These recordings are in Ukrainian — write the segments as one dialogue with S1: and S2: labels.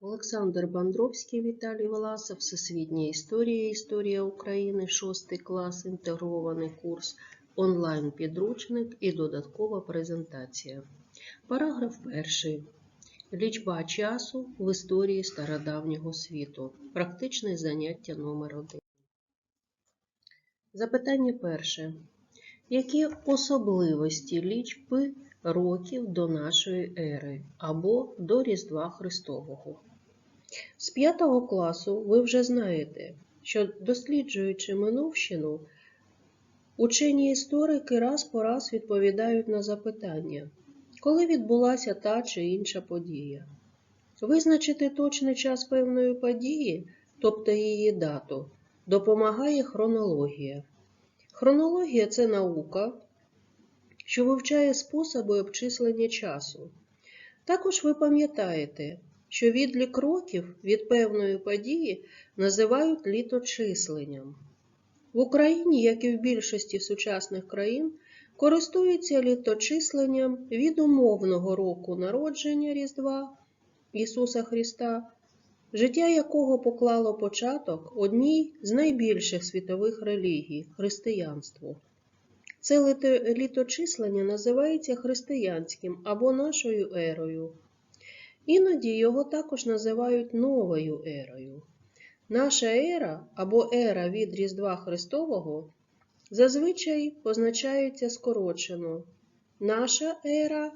S1: Олександр Бандровський, Віталій Власов, Всесвітня історія, Історія України, 6 клас, інтегрований курс, онлайн-підручник і додаткова презентація. Параграф 1. Лічба часу в історії стародавнього світу. Практичне заняття номер 1. Запитання перше. Які особливості лічби років до нашої ери або до Різдва Христового? З 5 класу ви вже знаєте, що досліджуючи минувщину, учені історики раз по раз відповідають на запитання, коли відбулася та чи інша подія. Визначити точний час певної події, тобто її дату, допомагає хронологія. Хронологія це наука, що вивчає способи обчислення часу. Також ви пам'ятаєте, що відлік років від певної події називають літочисленням. В Україні, як і в більшості сучасних країн, користуються літочисленням від умовного року народження Різдва Ісуса Христа, життя якого поклало початок одній з найбільших світових релігій християнству. Це літочислення називається християнським або нашою ерою. Іноді його також називають новою ерою. Наша ера або ера від Різдва Христового зазвичай позначається скорочено наша ера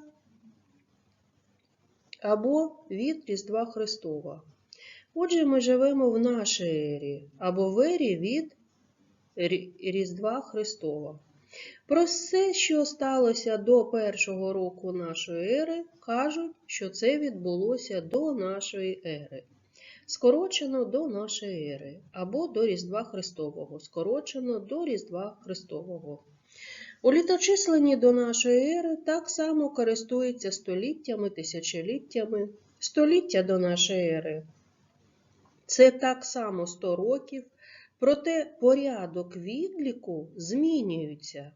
S1: або від Різдва Христова. Отже, ми живемо в нашій ері або в ері від Різдва Христова. Про все, що сталося до першого року нашої ери, кажуть, що це відбулося до нашої ери. Скорочено до нашої ери або до Різдва Христового. Скорочено до Різдва Христового. У літочисленні до нашої ери так само користуються століттями, тисячоліттями. Століття до нашої ери це так само 100 років, проте порядок відліку змінюється.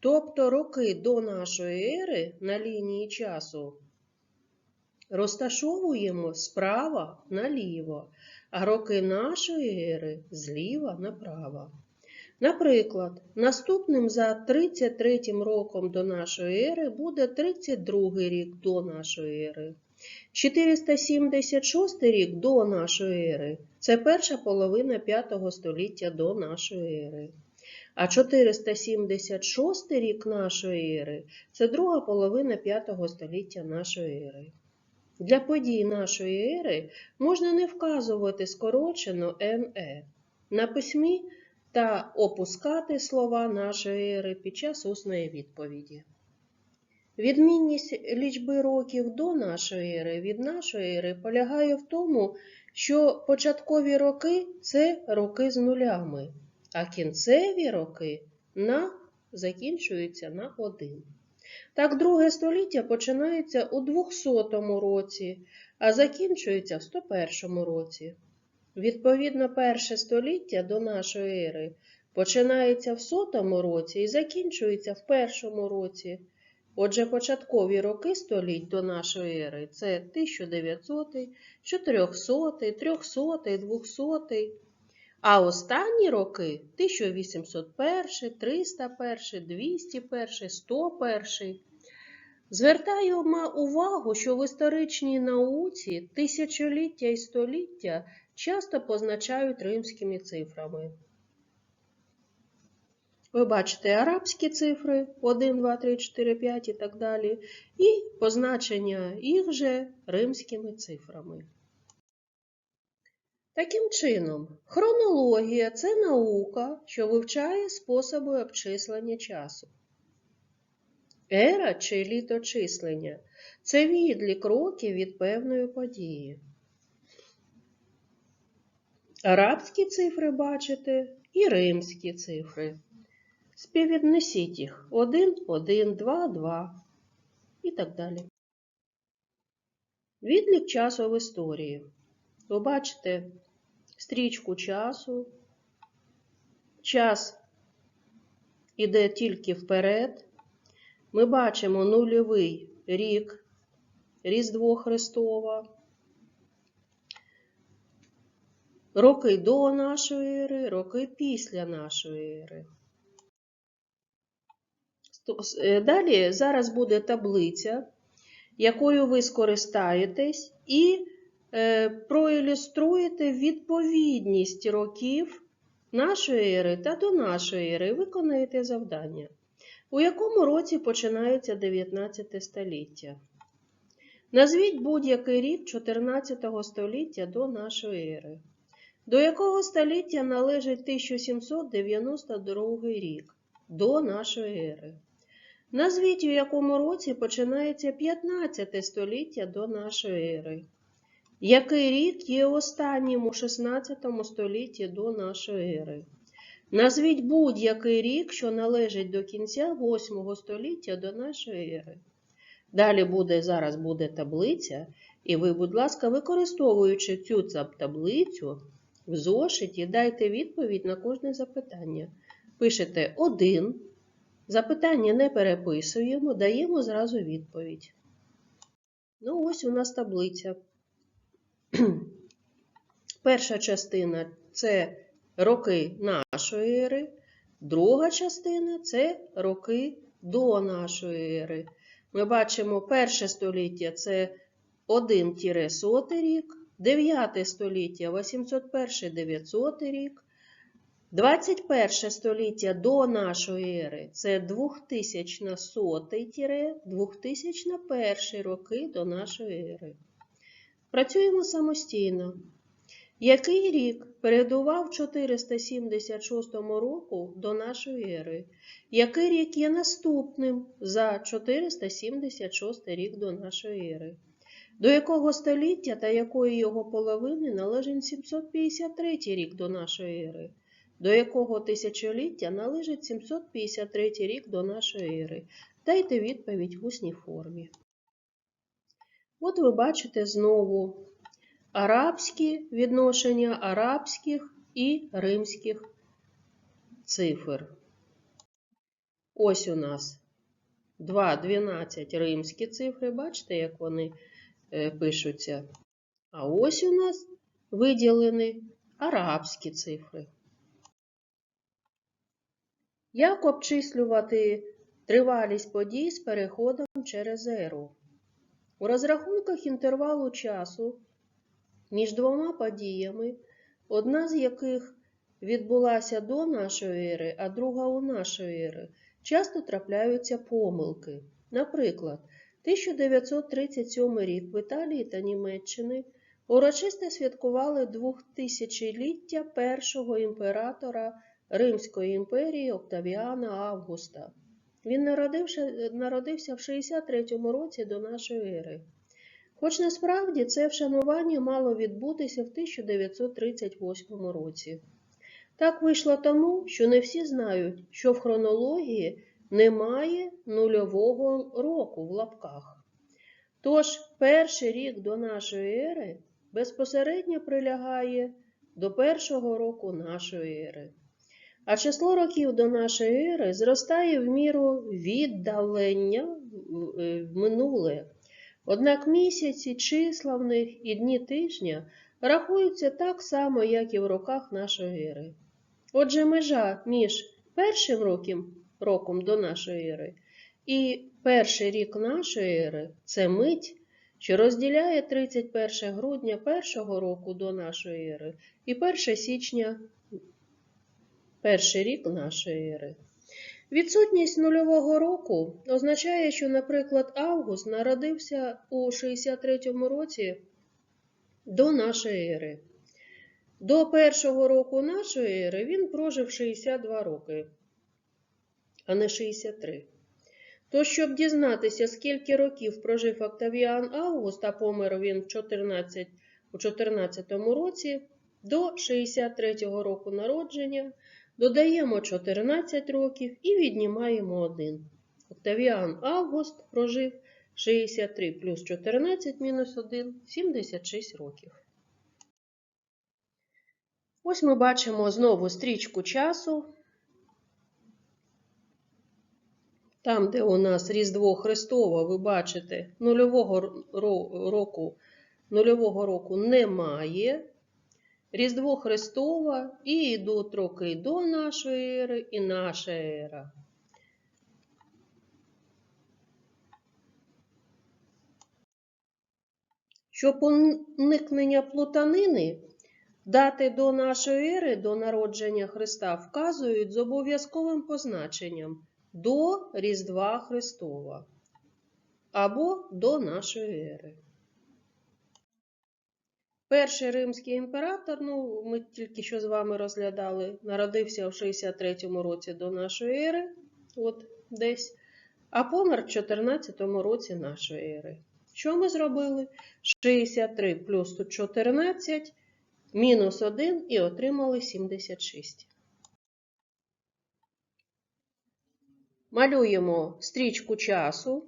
S1: Тобто роки до нашої ери на лінії часу розташовуємо справа наліво, а роки нашої ери зліва направо. Наприклад, наступним за 33 роком до нашої ери буде 32 рік до нашої ери. 476 рік до нашої ери це перша половина 5 століття до нашої ери. А 476 рік нашої ери це друга половина 5 століття нашої ери. Для подій нашої ери можна не вказувати скорочено НЕ на письмі та опускати слова нашої ери під час усної відповіді. Відмінність лічби років до нашої ери від нашої ери полягає в тому, що початкові роки це роки з нулями, а кінцеві роки на, закінчуються на 1. Так, друге століття починається у 200 році, а закінчується в 101 році. Відповідно, перше століття до нашої ери починається в 100 році і закінчується в першому році. Отже, початкові роки століть до нашої ери це 1900, 400, 300, 200, а останні роки 1801, 301, 201, 101. Звертаємо увагу, що в історичній науці тисячоліття і століття часто позначають римськими цифрами. Ви бачите арабські цифри 1, 2, 3, 4, 5 і так далі, і позначення їх же римськими цифрами. Таким чином, хронологія це наука, що вивчає способи обчислення часу. Ера чи літочислення це відлік років від певної події. Арабські цифри бачите і римські цифри. Співвіднесіть їх 1, 1, 2, 2 і так далі. Відлік часу в історії. Ви бачите стрічку часу. Час іде тільки вперед. Ми бачимо нульовий рік Різдво Христова. роки до нашої ери, роки після нашої ери. С- е, Далі зараз буде таблиця, якою ви скористаєтесь і е, проілюструєте відповідність років нашої ери та до нашої ери. Виконаєте завдання. У якому році починається 19 століття? Назвіть будь-який рік 14 століття до нашої ери. До якого століття належить 1792 рік до нашої ери? Назвіть, у якому році починається 15 століття до нашої ери. Який рік є останнім у 16 столітті до нашої ери? Назвіть будь-який рік, що належить до кінця 8 століття до нашої ери. Далі буде, зараз буде таблиця, і ви, будь ласка, використовуючи цю таблицю в зошиті, дайте відповідь на кожне запитання. Пишете один, запитання не переписуємо, даємо зразу відповідь. Ну, ось у нас таблиця. Перша частина це роки нашої ери, друга частина це роки до нашої ери. Ми бачимо, перше століття це 1-100 рік, 9 століття 801-900 рік, 21 століття до нашої ери це 2100-2001 роки до нашої ери. Працюємо самостійно. Який рік передував 476 року до нашої ери? Який рік є наступним за 476 рік до нашої ери? До якого століття та якої його половини належить 753 рік до нашої ери? До якого тисячоліття належить 753 рік до нашої ери? Дайте відповідь в усній формі. От ви бачите знову арабські відношення арабських і римських цифр. Ось у нас 2,12 римські цифри, бачите, як вони е, пишуться. А ось у нас виділені арабські цифри. Як обчислювати тривалість подій з переходом через еру? У розрахунках інтервалу часу між двома подіями, одна з яких відбулася до нашої ери, а друга у нашої ери, часто трапляються помилки. Наприклад, 1937 рік в Італії та Німеччини урочисто святкували 2000-ліття першого імператора Римської імперії Октавіана Августа. Він народився, в 63 році до нашої ери. Хоч насправді це вшанування мало відбутися в 1938 році. Так вийшло тому, що не всі знають, що в хронології немає нульового року в лапках. Тож перший рік до нашої ери безпосередньо прилягає до першого року нашої ери. А число років до нашої ери зростає в міру віддалення в е, минуле. Однак місяці, числа в них і дні тижня рахуються так само, як і в роках нашої ери. Отже, межа між першим роком, роком до нашої ери і перший рік нашої ери це мить, що розділяє 31 грудня першого року до нашої ери і 1 січня перший рік нашої ери. Відсутність нульового року означає, що, наприклад, Август народився у 63-му році до нашої ери. До першого року нашої ери він прожив 62 роки, а не 63. То, щоб дізнатися, скільки років прожив Октавіан Август, а помер він 14, у 14 році, до 63-го року народження, додаємо 14 років і віднімаємо 1. Октавіан Август прожив 63 плюс 14 мінус 1 – 76 років. Ось ми бачимо знову стрічку часу. Там, де у нас Різдво Христово, ви бачите, нульового року, нульового року немає. Різдво Христова і йдуть роки до нашої ери і наша ера. Щоб уникнення плутанини, дати до нашої ери, до народження Христа вказують з обов'язковим позначенням до Різдва Христова або до нашої ери. Перший римський імператор, ну, ми тільки що з вами розглядали, народився в 63-му році до нашої ери, от десь, а помер в 14-му році нашої ери. Що ми зробили? 63 плюс 14, мінус 1 і отримали 76. Малюємо стрічку часу.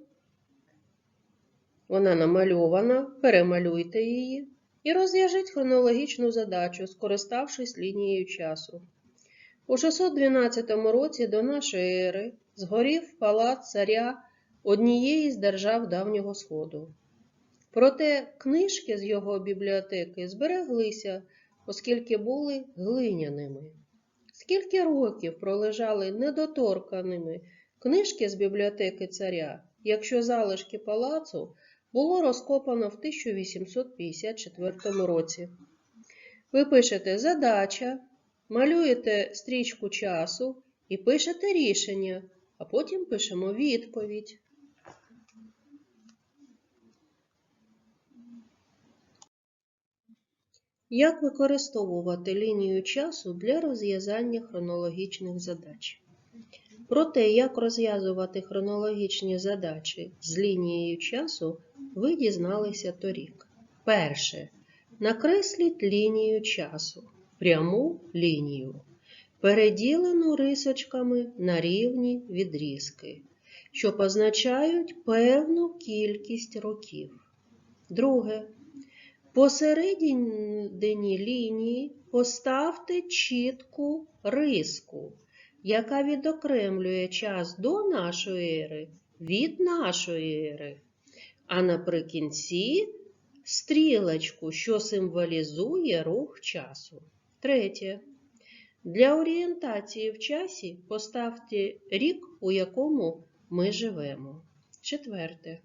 S1: Вона намальована, перемалюйте її. І розв'яжіть хронологічну задачу, скориставшись лінією часу. У 612 році до нашої ери згорів палац царя однієї з держав Давнього Сходу. Проте книжки з його бібліотеки збереглися, оскільки були глиняними. Скільки років пролежали недоторканими книжки з бібліотеки царя, якщо залишки палацу було розкопано в 1854 році. Ви пишете задача, малюєте стрічку часу і пишете рішення, а потім пишемо відповідь. Як використовувати лінію часу для розв'язання хронологічних задач? Про те, як розв'язувати хронологічні задачі з лінією часу, ви дізналися торік. Перше. Накресліть лінію часу, пряму лінію, переділену рисочками на рівні відрізки, що позначають певну кількість років. Друге. Посередині лінії поставте чітку риску, яка відокремлює час до нашої ери від нашої ери, а наприкінці стрілочку, що символізує рух часу. Третє. Для орієнтації в часі поставте рік, у якому ми живемо. Четверте.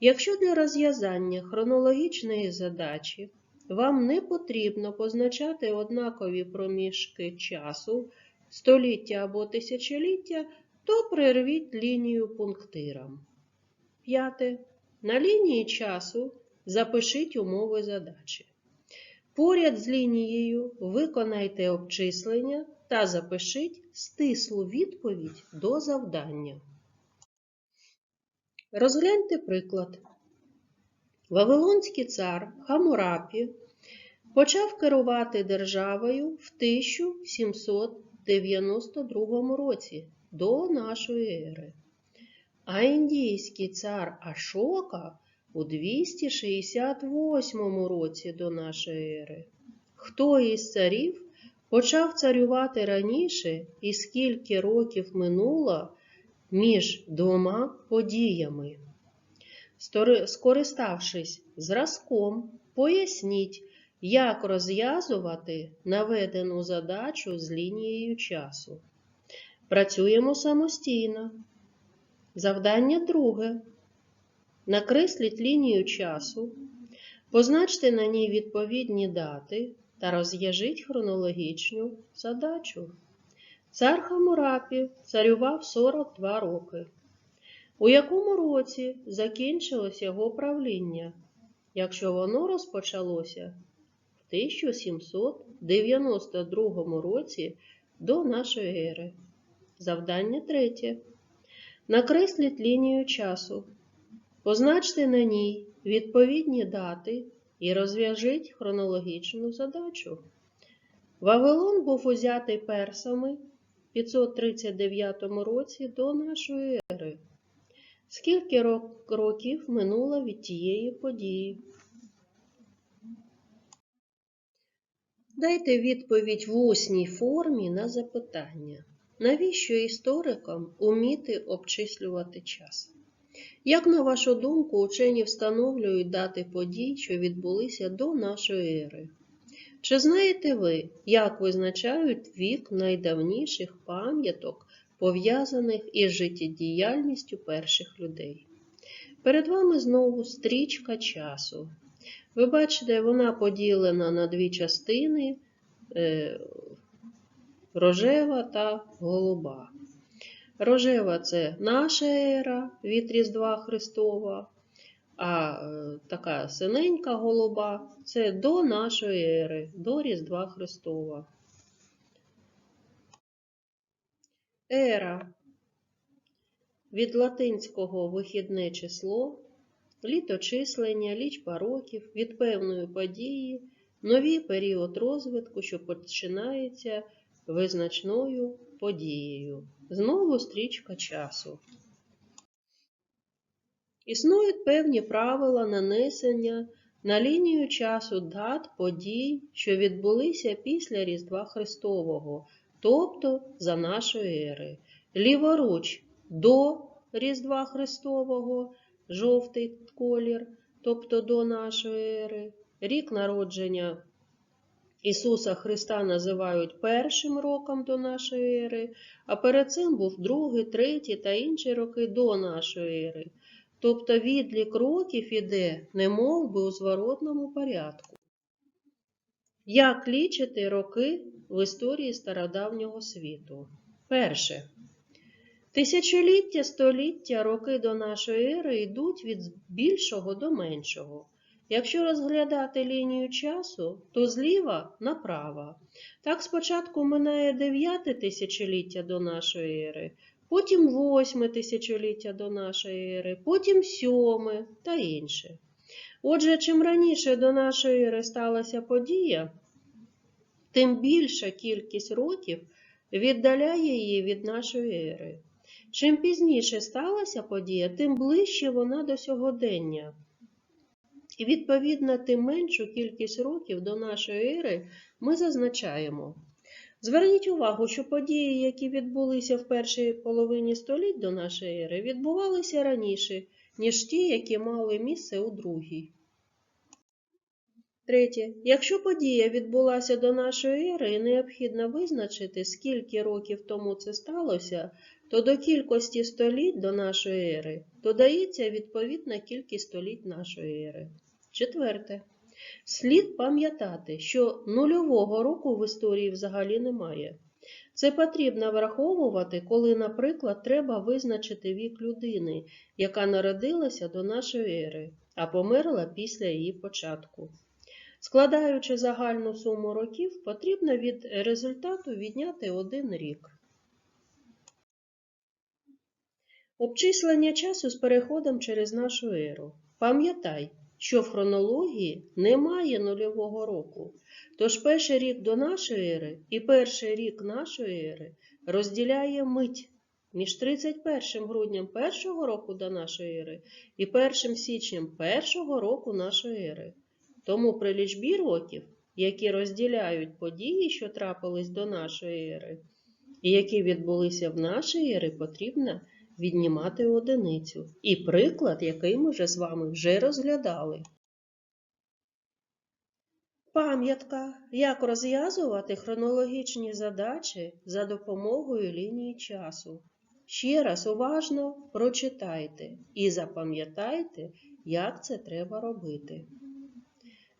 S1: Якщо для розв'язання хронологічної задачі вам не потрібно позначати однакові проміжки часу, століття або тисячоліття, то прервіть лінію пунктиром. П'яте. На лінії часу запишіть умови задачі. Поряд з лінією виконайте обчислення та запишіть стислу відповідь до завдання. Розгляньте приклад. Вавилонський цар Хамурапі почав керувати державою в 1792 році до нашої ери, а індійський цар Ашока у 268 році до нашої ери. Хто із царів почав царювати раніше і скільки років минуло між двома подіями? Скориставшись зразком, поясніть, як розв'язувати наведену задачу з лінією часу. Працюємо самостійно. Завдання друге. Накресліть лінію часу, позначте на ній відповідні дати та розв'яжіть хронологічну задачу. Цар Хамурапі царював 42 роки. У якому році закінчилось його правління, якщо воно розпочалося в 1792 році до нашої ери. Завдання третє. Накресліть лінію часу. Позначте на ній відповідні дати і розв'яжіть хронологічну задачу. Вавилон був узятий персами в 539 році до нашої ери. Скільки років минуло від тієї події? Дайте відповідь в усній формі на запитання. Навіщо історикам уміти обчислювати час? Як, на вашу думку, учені встановлюють дати подій, що відбулися до нашої ери? Чи знаєте ви, як визначають вік найдавніших пам'яток, пов'язаних із життєдіяльністю перших людей? Перед вами знову стрічка часу. Ви бачите, вона поділена на дві частини е, рожева та голуба. Рожева це наша ера від Різдва Христова, а е, така синенька голуба це до нашої ери, до Різдва Христова. Ера від латинського вихідне число, літочислення, лічба років від певної події, новий період розвитку, що починається визначною подією. Знову стрічка часу. Існують певні правила нанесення на лінію часу дат подій, що відбулися після Різдва Христового, тобто за нашої ери. Ліворуч до Різдва Христового, жовтий колір, тобто до нашої ери. Рік народження Ісуса Христа називають першим роком до нашої ери, а перед цим був другий, третій та інші роки до нашої ери. Тобто відлік років іде немов би у зворотному порядку. Як лічити роки в історії стародавнього світу? Перше. Тисячоліття, століття, роки до нашої ери йдуть від більшого до меншого. Якщо розглядати лінію часу, то зліва направо. Так спочатку минає 9 тисячоліття до нашої ери, потім 8 тисячоліття до нашої ери, потім 7 та інше. Отже, чим раніше до нашої ери сталася подія, тим більша кількість років віддаляє її від нашої ери. Чим пізніше сталася подія, тим ближче вона до сьогодення. І, відповідно, тим меншу кількість років до нашої ери ми зазначаємо. Зверніть увагу, що події, які відбулися в першій половині століть до нашої ери, відбувалися раніше, ніж ті, які мали місце у другій. Третє. Якщо подія відбулася до нашої ери і необхідно визначити, скільки років тому це сталося, то до кількості століть до нашої ери додається відповідна кількість століть нашої ери. Четверте. Слід пам'ятати, що нульового року в історії взагалі немає. Це потрібно враховувати, коли, наприклад, треба визначити вік людини, яка народилася до нашої ери, а померла після її початку. Складаючи загальну суму років, потрібно від результату відняти один рік. Обчислення часу з переходом через нашу еру. Пам'ятай, що в хронології немає нульового року. Тож перший рік до нашої ери і перший рік нашої ери розділяє мить між 31 грудням першого року до нашої ери і 1 січням першого року нашої ери. Тому при лічбі років, які розділяють події, що трапились до нашої ери, і які відбулися в нашій ери, потрібно віднімати одиницю. І приклад, який ми вже з вами вже розглядали. Пам'ятка, як розв'язувати хронологічні задачі за допомогою лінії часу. Ще раз уважно прочитайте і запам'ятайте, як це треба робити.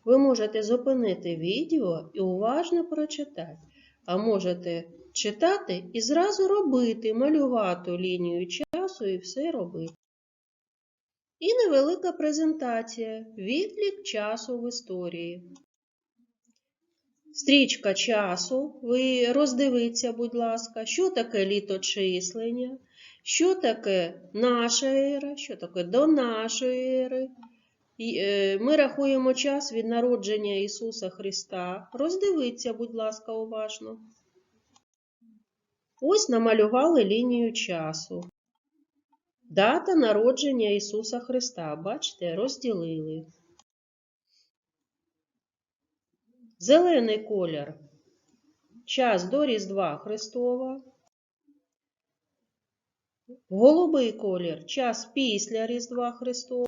S1: Ви можете зупинити відео і уважно прочитати, а можете читати і зразу робити, малювати лінію часу і все робити. І невелика презентація. Відлік часу в історії. Стрічка часу. Ви роздивіться, будь ласка, що таке літочислення, що таке наша ера, що таке до нашої ери. Е, Ми рахуємо час від народження Ісуса Христа. Роздивіться, будь ласка, уважно. Ось намалювали лінію часу. Дата народження Ісуса Христа. Бачите, розділили. Зелений колір. Час до Різдва Христова. Голубий колір. Час після Різдва Христова.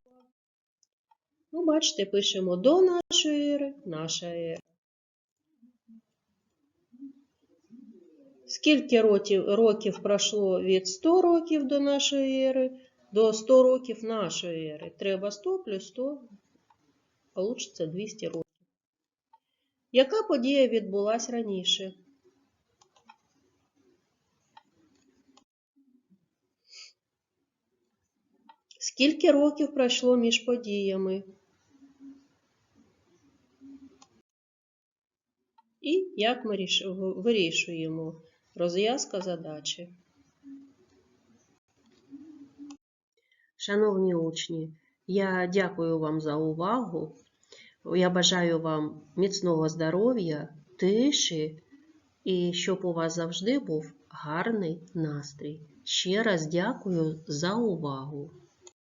S1: Ну, бачите, пишемо до нашої ери, наша ера. Скільки років, років пройшло від 100 років до нашої ери до 100 років нашої ери? Треба 100 плюс 100, получиться 200 років. Яка подія відбулась раніше? Скільки років пройшло між подіями? І як ми вирішуємо розв'язка задачі. Шановні учні, я дякую вам за увагу. Я бажаю вам міцного здоров'я, тиші і щоб у вас завжди був гарний настрій. Ще раз дякую за увагу.